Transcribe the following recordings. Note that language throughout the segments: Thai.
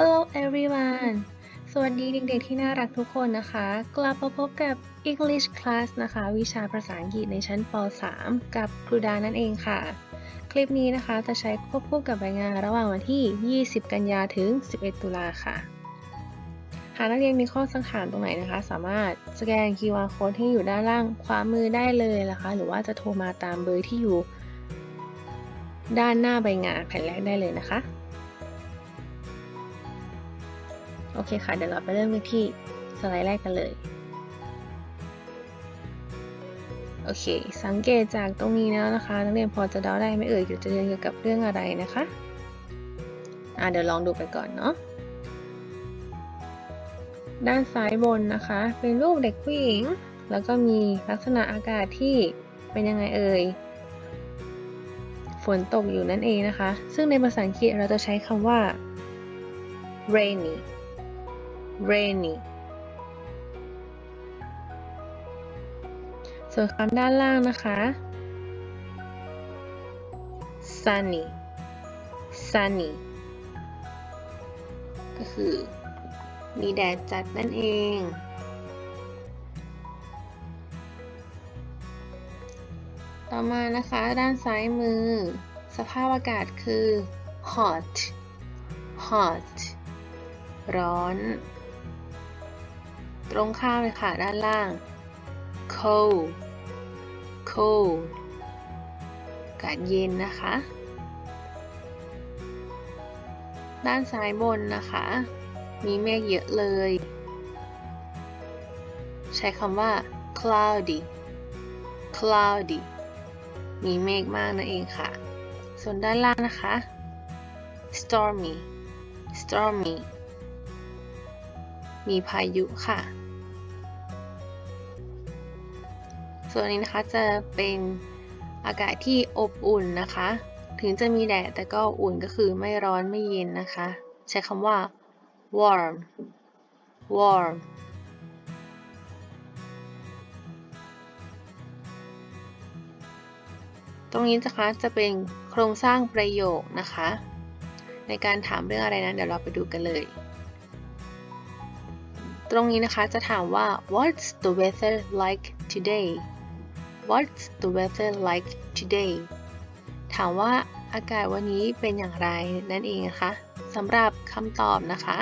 Hello everyone สวัสดีเด็กๆที่น่ารักทุกคนนะคะ กลับมาพบกับ English class นะคะ วิชาภาษาอังกฤษในชั้นป .3 กับครูดานั่นเองค่ะ คลิปนี้นะคะจะใช้ควบคู่กับรายงานระหว่างวันที่ 20 กันยาถึง 11 ตุลาค่ะ หากนักเรียนมีข้อสักถามตรงไหนนะคะ สามารถสแกน QR code ที่อยู่ด้านล่างขวามือได้เลยนะคะ หรือว่าจะโทรมาตามเบอร์ที่อยู่ ด้านหน้าใบงานแผ่นแรกได้เลยนะคะ โอเคค่ะ เดี๋ยวเราไปเริ่มกันที่สไลด์แรกกันเลย โอเค สังเกตจากตรงนี้แล้วนะคะ นักเรียนพอจะเดาได้ไหมเอ่ยเกี่ยวจะเรียนเกี่ยวกับเรื่องอะไรนะคะ อ่าเดี๋ยวลองดูไปก่อนเนาะ ด้านซ้ายบนนะคะ เป็นรูปเด็กผู้หญิง แล้วก็มีลักษณะอากาศที่เป็นยังไงเอ่ย ฝนตกอยู่นั่นเองนะคะ ซึ่งในภาษาอังกฤษเราจะใช้คำว่า rainy rainy ส่วนคำด้านล่างนะคะ sunny sunny ก็คือ มีแดดจัดนั่นเอง ต่อมานะคะด้านซ้ายมือ สภาพอากาศคือ hot hot ร้อน รงข้ามเลยค่ะ ด้านล่าง cold cold อากาศเย็นนะคะ ด้านซ้ายบนนะคะ มีเมฆเยอะเลย ใช้คำว่า cloudy cloudy มีเมฆมากนั่นเองค่ะ ส่วนด้านล่างนะคะ stormy stormy มีพายุค่ะ ส่วนนี้นะคะจะเป็นอากาศที่อบอุ่นนะคะ ถึงจะมีแดดแต่ก็อุ่นก็คือไม่ร้อนไม่เย็นนะคะ ใช้คำว่า warm warm ตรงนี้นะคะจะเป็นโครงสร้างประโยคนะคะ ในการถามเรื่องอะไรนั้นเดี๋ยวเราไปดูกันเลย ตรงนี้นะคะจะถามว่า What's the weather like today What's the weather like today ถามว่าอากาศวันนี้เป็นอย่างไรนั่นเองนะคะสำหรับคำตอบนะคะ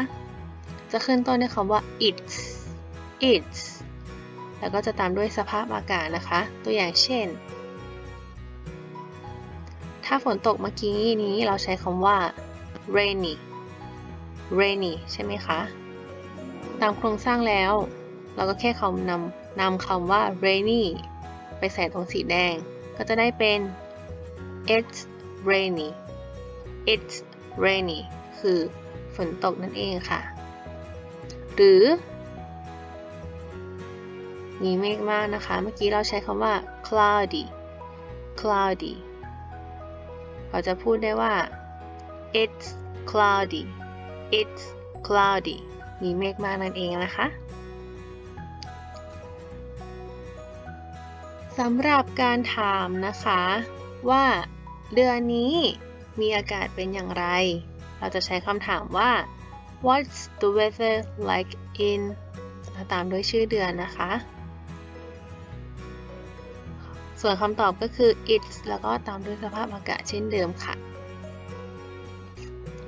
จะขึ้นต้นด้วยคำว่า it's it's แล้วก็จะตามด้วยสภาพอากาศนะคะ ตัวอย่างเช่น ถ้าฝนตกเมื่อกี้นี้เราใช้คำว่า rainy rainy ใช่ไหมคะ ตามโครงสร้างแล้ว เราก็แค่คำนำนำคำว่า rainy ไปใส่ตรงสีแดง ก็จะได้เป็น it's rainy it's rainy คือฝนตกนั่นเองค่ะ หรือ มีเมฆมากนะคะ เมื่อกี้เราใช้คำว่า cloudy cloudy เราจะพูดได้ว่า it's cloudy it's cloudy มีเมฆมากนั่นเองนะคะ สำหรับการถามนะคะ ว่า เดือนนี้มีอากาศเป็นอย่างไร เราจะใช้คำถามว่า What's the weather like in ตามด้วยชื่อเดือนนะคะ ส่วนคำตอบก็คือ it's แล้วก็ตามด้วยสภาพอากาศเช่นเดิมค่ะ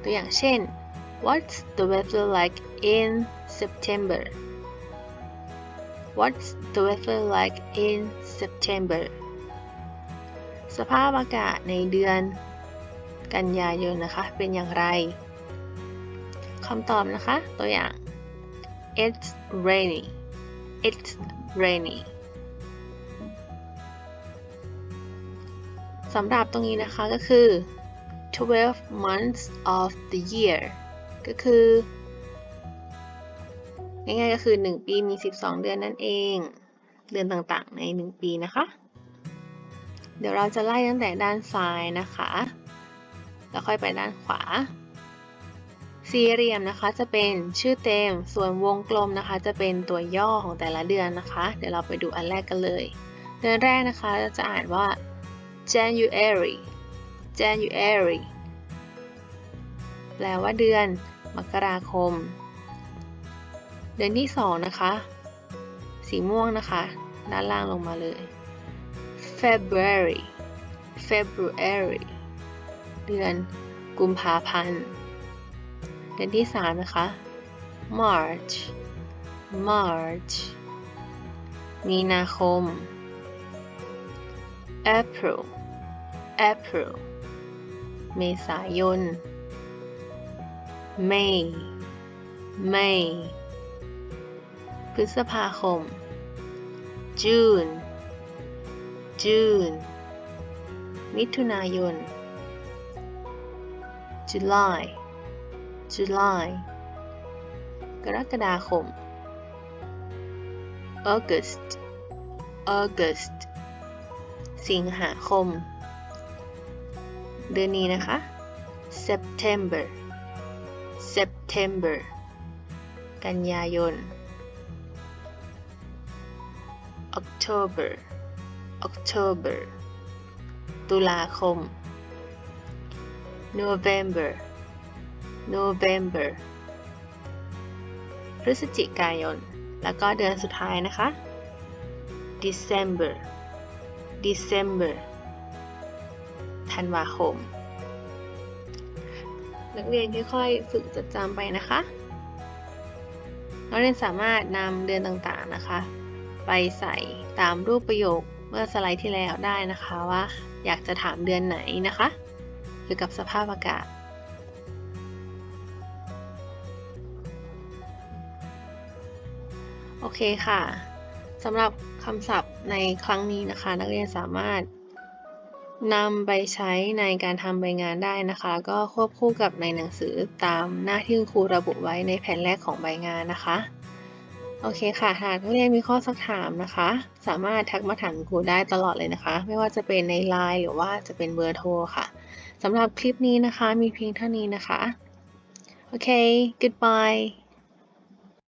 ตัวอย่างเช่น What's the weather like in September What's the weather like in September สภาพอากาศในเดือน กันยายนนะคะ เป็นอย่างไรคำตอบนะคะ ตัวอย่าง It's rainy It's rainy สำหรับตรงนี้นะคะก็คือ 12 months of the year ก็คือ ง่ายๆก็คือ 1 ปีมี 12 เดือนนั่นเอง เดือนต่างๆ ใน 1 ปีนะคะ เดี๋ยวเราจะไล่ตั้งแต่ด้านซ้ายนะคะ แล้วค่อยไปด้านขวา สี่เหลี่ยมนะคะจะเป็นชื่อเต็ม ส่วนวงกลมนะคะ จะเป็นตัวย่อของแต่ละเดือนนะคะ เดี๋ยวเราไปดูอันแรกกันเลย เดือนแรกนะคะเราจะอ่านว่า January January แปลว่าเดือน มกราคม เดือนที่สองนะคะ สีม่วงนะคะ ด้านล่างลงมาเลย February February เดือนกุมภาพันธ์เดือนที่สามนะคะ March March มีนาคม April April เมษายน May May ฤษภาคม June June มิถุนายน July July กรกฎาคม August August สิงหาคม เดือนนี้นะคะ September September กันยายน October October ตุลาคม November November พฤศจิกายน แล้วก็เดือนสุดท้ายนะคะ December December ธันวาคม นักเรียนค่อยๆ ฝึกจดจำไปนะคะ นักเรียนสามารถนำเดือนต่างๆนะคะ ไปใส่ตามรูปประโยคเมื่อสไลด์ที่แล้วได้นะคะว่า อยากจะถามเดือนไหนนะคะ เกี่ยวกับสภาพอากาศ โอเคค่ะสำหรับคำศัพท์ในครั้งนี้นะคะ นักเรียนสามารถนำไปใช้ในการทำใบงานได้นะคะ ก็ควบคู่กับในหนังสือตามหน้าที่คุณครูระบุไว้ในแผ่นแรกของใบงานนะคะ โอเคค่ะ หากนักเรียนมีข้อสักถามนะคะ สามารถทักมาถามครูได้ตลอดเลยนะคะ ไม่ว่าจะเป็นในไลน์หรือว่าจะเป็นเบอร์โทรค่ะสำหรับคลิปนี้นะคะ มีเพียงเท่านี้นะคะ โอเค goodbye